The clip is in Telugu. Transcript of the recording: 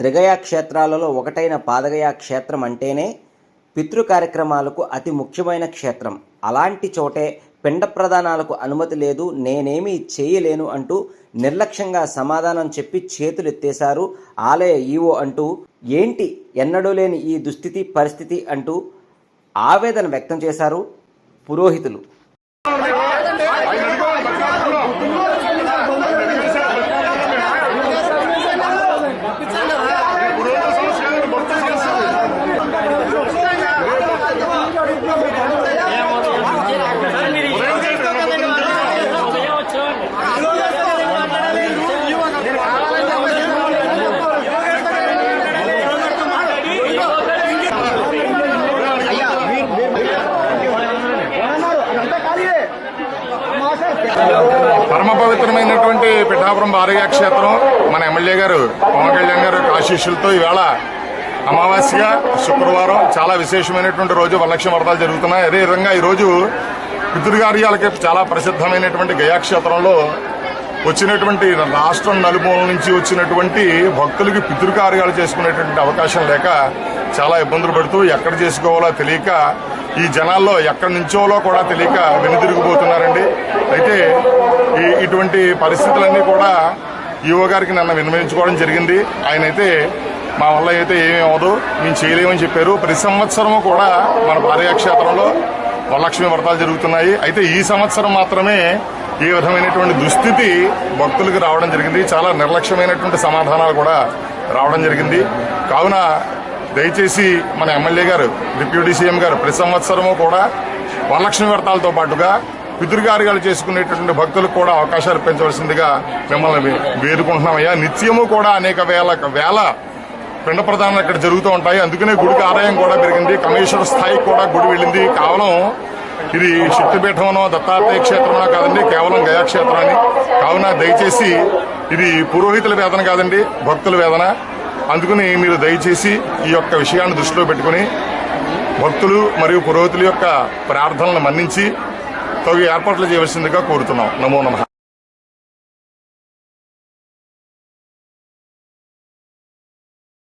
త్రిగయా క్షేత్రాలలో ఒకటైన పాదగయా క్షేత్రం అంటేనే పితృ కార్యక్రమాలకు అతి ముఖ్యమైన క్షేత్రం. అలాంటి చోటే పిండ ప్రదానాలకు అనుమతి లేదు నేనేమీ చేయలేను అంటూ నిర్లక్ష్యంగా సమాధానం చెప్పి చేతులెత్తేశారు ఆలయ ఈవో అంటూ ఏంటి ఎన్నడూ లేని ఈ దుస్థితి పరిస్థితి అంటూ ఆవేదన వ్యక్తం చేశారు పురోహితులు. పరమ పవిత్రమైనటువంటి పిఠాపురం భారయ్య క్షేత్రం. మన ఎమ్మెల్యే గారు పవన్ కళ్యాణ్ గారు ఆశీస్సులతో ఈవేళ అమావాస్య శుక్రవారం చాలా విశేషమైనటువంటి రోజు వరలక్ష్మి వ్రతాలు జరుగుతున్నాయి. అదేవిధంగా ఈరోజు ఈ రోజు పితృకార్యాలకి చాలా ప్రసిద్ధమైనటువంటి గయాక్షేత్రంలో వచ్చినటువంటి రాష్ట్రం నలుమూల నుంచి వచ్చినటువంటి భక్తులకి పితృకార్యాలు చేసుకునేటువంటి అవకాశం లేక చాలా ఇబ్బందులు పడుతూ ఎక్కడ చేసుకోవాలో తెలియక ఈ జనాల్లో ఎక్కడి నుంచోలో కూడా తెలియక వెనుదిరిగిపోతున్నారండి. అయితే ఈ ఇటువంటి పరిస్థితులన్నీ కూడా ఈవో గారికి నన్ను విన్నవించుకోవడం జరిగింది. ఆయన అయితే మా వల్ల అయితే ఏమీ అవ్వదు. మేము చేయలేమని చెప్పారు. ప్రతి సంవత్సరము కూడా మన భార్యాక్షేత్రంలో వరలక్ష్మి వ్రతాలు జరుగుతున్నాయి. అయితే ఈ సంవత్సరం మాత్రమే ఈ విధమైనటువంటి దుస్థితి భక్తులకు రావడం జరిగింది. చాలా నిర్లక్ష్యమైనటువంటి సమాధానాలు కూడా రావడం జరిగింది. కావున దయచేసి మన ఎమ్మెల్యే గారు డిప్యూటీ సీఎం గారు ప్రతి సంవత్సరము కూడా వరలక్ష్మి వ్రతాలతో పాటుగా పితృకార్యాలు చేసుకునేటటువంటి భక్తులకు కూడా అవకాశాలు పెంచవలసిందిగా మిమ్మల్ని వేడుకుంటున్నామయ్యా. నిత్యము కూడా అనేక వేల వేల పిండ ప్రదానాలు ఇక్కడ జరుగుతూ ఉంటాయి. అందుకనే గుడికి ఆదాయం కూడా పెరిగింది. కమిషనర్ స్థాయికి కూడా గుడి వెళ్ళింది. కేవలం ఇది శక్తిపీఠమనో దత్తాత్రేయ క్షేత్రమనో కాదండి కేవలం గయాక్షేత్రాన్ని. కావున దయచేసి ఇది పురోహితుల వేదన కాదండి భక్తుల వేదన. అందుకని మీరు దయచేసి ఈ యొక్క విషయాన్ని దృష్టిలో పెట్టుకుని భక్తులు మరియు పురోహితుల యొక్క ప్రార్థనలను మన్నించి తగు ఏర్పాట్లు చేయవలసిందిగా కోరుతున్నాం. నమో నమ.